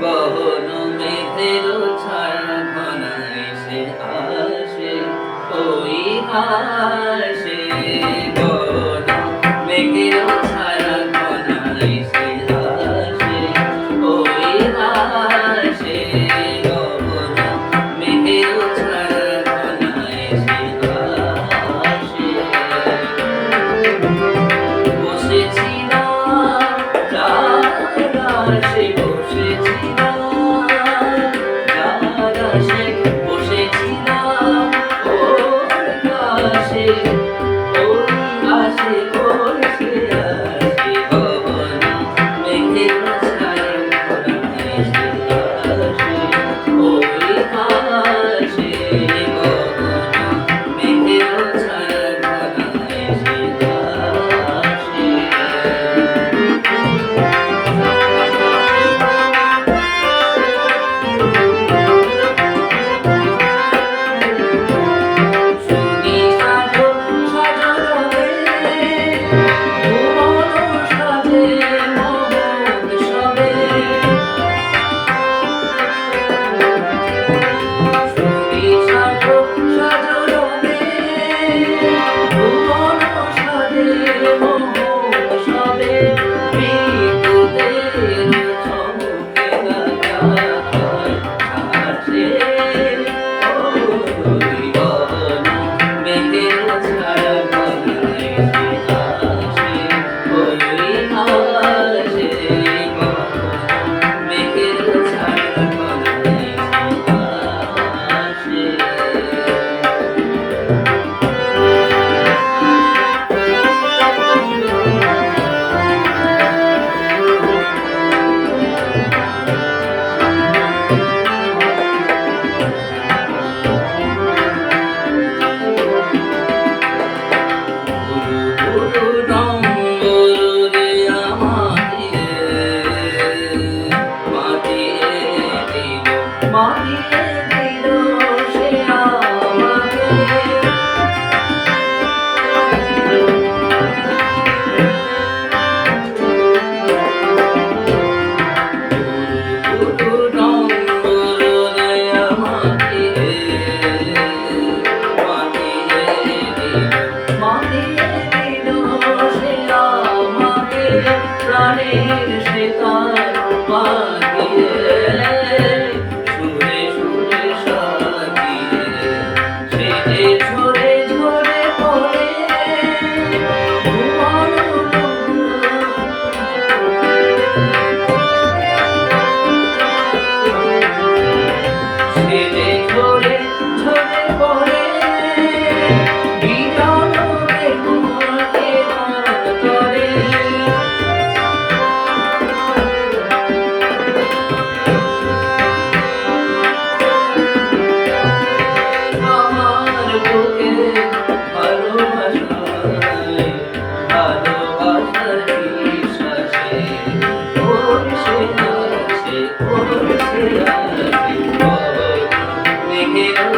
গহন মেঘের ছাড় ঘনায় সে আসে ওই হার Krishna Rupa Kiye